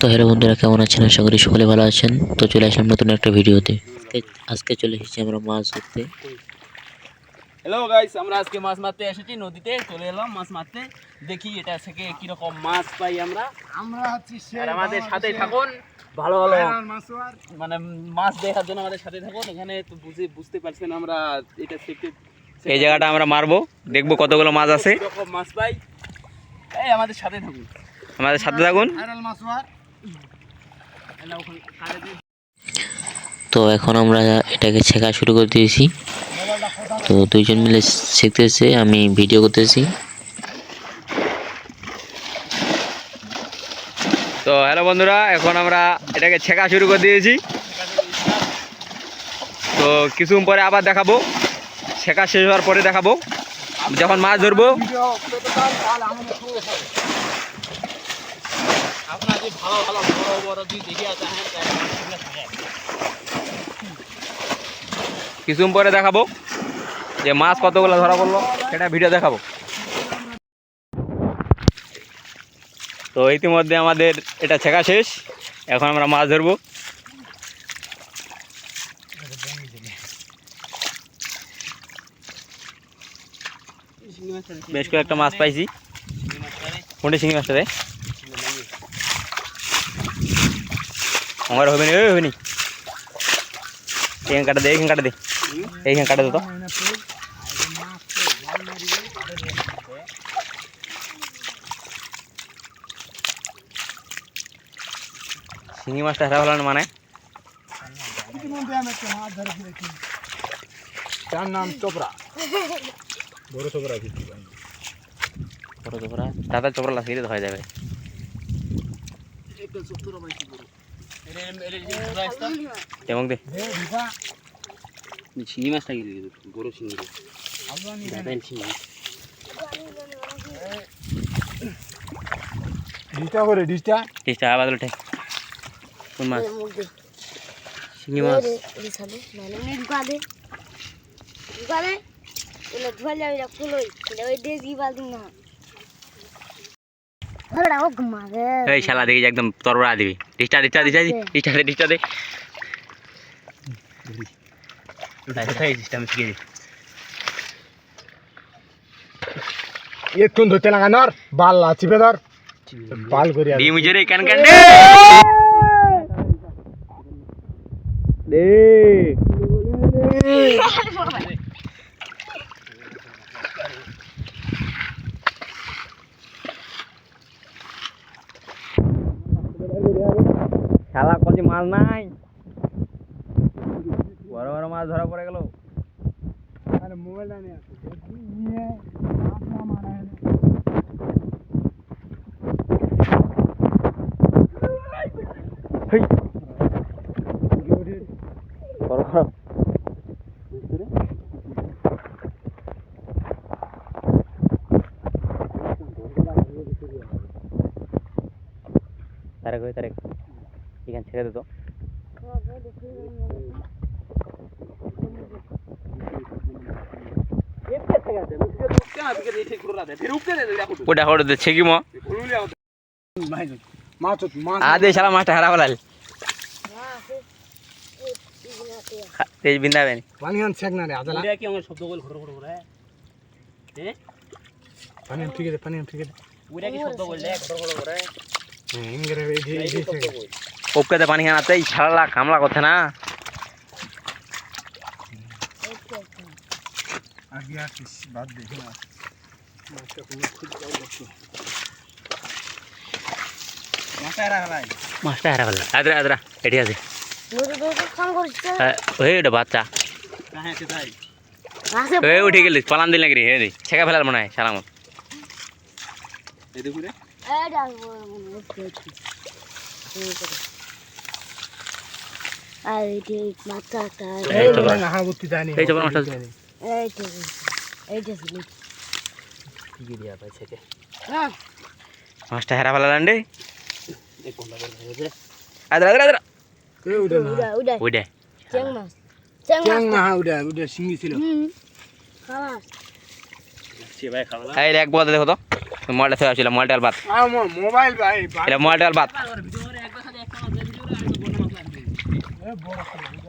তো হ্যালো বন্ধুরা কেমন আছেন? আশা করি সকলে ভালো আছেন। তো চলে আসলাম নতুন একটা ভিডিওতে। আজকে আজকে চলে এসেছি আমরা মাছ ধরতে। হ্যালো গাইস আমরা আজকে মাছ মারতে এসেছি নদীতে। চলে এলাম মাছ মারতে। দেখি এটা থেকে কীরকম মাছ পাই আমরা। আমরা হচ্ছি আর আমাদের সাথে থাকুন। ভালো ভালো। মানে মাছ দেখার জন্য আমাদের সাথে থাকুন। এখানে তো বুঝে বুঝতে পারছেন আমরা এটা থেকে এই জায়গাটা আমরা মারবো। দেখব কতগুলো মাছ আছে। কীরকম মাছ পাই। এই আমাদের সাথে থাকুন। আমাদের সাথে থাকুন। ভাইরাল তো এখন আমরা এটাকে ছেঁকা শুরু করে দিয়েছি। তো দুইজন মিলে শিখতেছে আমি ভিডিও করতেছি। তো হ্যালো বন্ধুরা, এখন আমরা এটাকে ছেঁকা শুরু করে দিয়েছি। তো কিছুক্ষণ পরে আবার দেখাবো। ছেঁকা শেষ হওয়ার পরে দেখাবো। যখন মাছ ধরবো ভিডিও পেতে চান তাহলে আমাদের সঙ্গে থাকুন। আপনার যে ভালো ভালো বড় বড়। কিছুক্ষণ পরে দেখাবো? যে মাছ কতগুলো ধরা পড়ল, সেটা ভিডিও দেখাবো। তো ইতিমধ্যে আমাদের এটা ছেঁকা শেষ। এখন আমরা মাছ ধরবো। বেশ কয়েকটা মাছ পাইছি। কোনটি শিঙি মাছটা রে? আমার হবে নি ওই হবে নি এইখান কাটা দে এইখান কাটা দে এইখান কাটা দে তো শিঙি মাছটা হেরা ভালো না মানে ইতিমধ্যে আমি একটা মাছ ধরে ফেলেছি তার নাম চোপড়া বড় চোপড়া বড় চোপড়া দাদা চোপড়া লাসিয়ে তো হয়ে যাবে একটু সত্তর পাইছি দে। শিঙি মাছটা কি বড় শিঙি দাদাইল শিঙি ডিসটা করে ডিসটা টিসটা আবার উঠে কোন মাছ? শিঙি মাছ। এই শালা দেখি একদম তরবরা দিবি। টিসটা টিসটা টিসটা দি টিসটা দে দে কোথায় টিসটা আমি শিখে দিই। একটু ধরতে লাগানোর বাল চিপে ধর। বাল করে ডিম জোরে কান কান? দে দে শালা কচি মাছ নাই। বড় বড় মাছ ধরা পড়ে গেল। আরে মোবাইলটা নিয়ে আসো। নিয়ে মারা হেই। বড় বড়। তারেক ওই তারেক। এখানে ছেড়ে দে তো। ওটা হড়ে দে ছেকি মো। মাছ মাছ আদে শালা মাছটা হারা ফেলাল। তেজ বিন্দাবে পানি আন ছেক না রে আদালা কি আমার শব্দ বল ঘুরে ঘুরে ঘুরে হ্যাঁ পানি আন ঠিক আছে পানি আন ঠিক আছে। ওইটা কি শব্দ বললে? ঘুরে ঘুরে ঘুরে হ্যাঁ ইংরে এই যে এই যে ওপকাতে পানি খানাতে এই ছাড়লা কামলা কথা না। আগে আসিস বাদ দে। না মাছটা হারা ফেলাল আদরা আদরা এটি আছে। হ্যাঁ, বাচ্চা ওই উঠে গেলিস পালান দিল নাকি রে হে দি ছেঁকা ফেলার মনে হয় সালামত আর এটি মাথাটা এই এইটা এইটা কি হ্যাঁ মাছটা হারা বল হয়েছে আদরা আদরা আদরা। উড়া উড়া। ওইটা মাছ চ্যাং মাছ। না উড়ে উড়ে সিঙ্গি ছিল। হুম খাওয়া। এক বলতে দেখো তো। মোবাইলটা থেকে আসছিল মোবাইলটাল বাদ মোবাইল ভাই এটা বাদ একবার ভিডিও করে